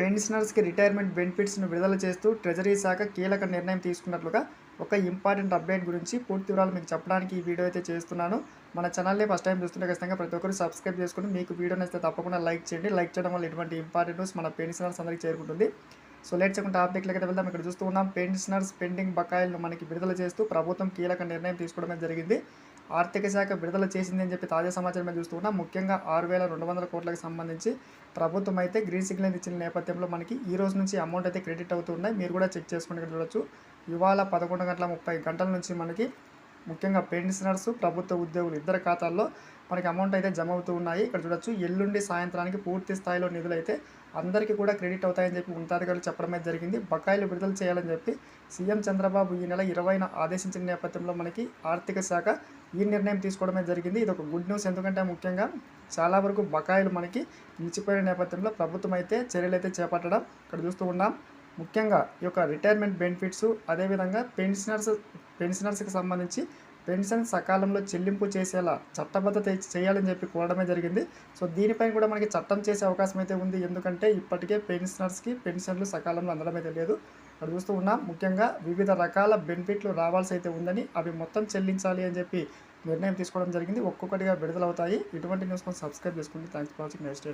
పెన్షనర్స్కి retirement బెనిఫిట్స్ను విడుదల చేస్తూ treasury శాఖ కీలక నిర్ణయం తీసుకున్నట్లుగా ఒక ఇంపార్టెంట్ అప్డేట్ గురించి పూర్తి వివరాలు మీకు చెప్పడానికి ఈ వీడియో అయితే చేస్తున్నాను. మన ఛానల్ని ఫస్ట్ టైం చూస్తుంటే ఖచ్చితంగా ప్రతి ఒక్కరు సబ్స్క్రైబ్ చేసుకుని మీకు వీడియో నచ్చితే తప్పకుండా లైక్ చేయండి. లైక్ చేయడం వల్ల ఇటువంటి ఇంపార్టెంట్ న్యూస్ మన పెన్షనర్స్ అందరికీ చేరుకుంటుంది. సో లేట్ చేయకుండా టాపిక్లకి వెళ్దాం. ఇక్కడ చూస్తూ ఉన్నాం. పెన్షనర్స్ పెండింగ్ బకాయిలను మనకి విడుదల చేస్తూ ప్రభుత్వం కీలక నిర్ణయం తీసుకోవడం జరిగింది. ఆర్థిక శాఖ విడుదల చేసింది అని చెప్పి తాజా సమాచారం మీద ముఖ్యంగా ఆరు వేల రెండు వందల కోట్లకు సంబంధించి ప్రభుత్వం అయితే గ్రీన్ సిగ్నల్ ఇచ్చిన నేపథ్యంలో మనకి ఈ రోజు నుంచి అమౌంట్ అయితే క్రెడిట్ అవుతున్నాయి మీరు కూడా చెక్ చేసుకుని ఇక్కడ చూడొచ్చు. ఇవాళ పదకొండు గంటల ముప్పై గంటల నుంచి మనకి ముఖ్యంగా పెన్షనర్స్ ప్రభుత్వ ఉద్యోగులు ఇద్దరు ఖాతాల్లో మనకి అమౌంట్ అయితే జమ అవుతూ ఉన్నాయి. ఇక్కడ చూడొచ్చు ఎల్లుండి సాయంత్రానికి పూర్తి స్థాయిలో నిధులు అయితే అందరికీ కూడా క్రెడిట్ అవుతాయని చెప్పి ఉన్నతాధికారులు చెప్పడమే జరిగింది. బకాయిలు విడుదల చేయాలని చెప్పి సీఎం చంద్రబాబు ఈ నెల ఇరవైన ఆదేశించిన నేపథ్యంలో మనకి ఆర్థిక శాఖ ఈ నిర్ణయం తీసుకోవడమే జరిగింది. ఇది ఒక గుడ్ న్యూస్. ఎందుకంటే ముఖ్యంగా చాలా వరకు బకాయిలు మనకి నిలిచిపోయిన నేపథ్యంలో ప్రభుత్వం అయితే చర్యలు అయితే చేపట్టడం ఇక్కడ చూస్తూ ఉన్నాం. ముఖ్యంగా ఈ యొక్క రిటైర్మెంట్ బెనిఫిట్స్ అదేవిధంగా పెన్షనర్స్ పెన్షనర్స్కి సంబంధించి పెన్షన్ సకాలంలో చెల్లింపు చేసేలా చట్టబద్ధత చేయాలని చెప్పి కోరడమే జరిగింది. సో దీనిపైన కూడా మనకి చట్టం చేసే అవకాశం అయితే ఉంది. ఎందుకంటే ఇప్పటికే పెన్షనర్స్కి పెన్షన్లు సకాలంలో అందడం అయితే లేదు. ఇక్కడ చూస్తూ ఉన్నాం. ముఖ్యంగా వివిధ రకాల బెనిఫిట్లు రావాల్సి అయితే ఉందని అవి మొత్తం చెల్లించాలి అని చెప్పి నిర్ణయం తీసుకోవడం జరిగింది. ఒక్కొక్కటిగా విడుదలవుతాయి. ఇటువంటి న్యూస్ కోసం సబ్స్క్రైబ్ చేసుకోండి థ్యాంక్స్ ఫర్ వాచింగ్. నెక్స్ట్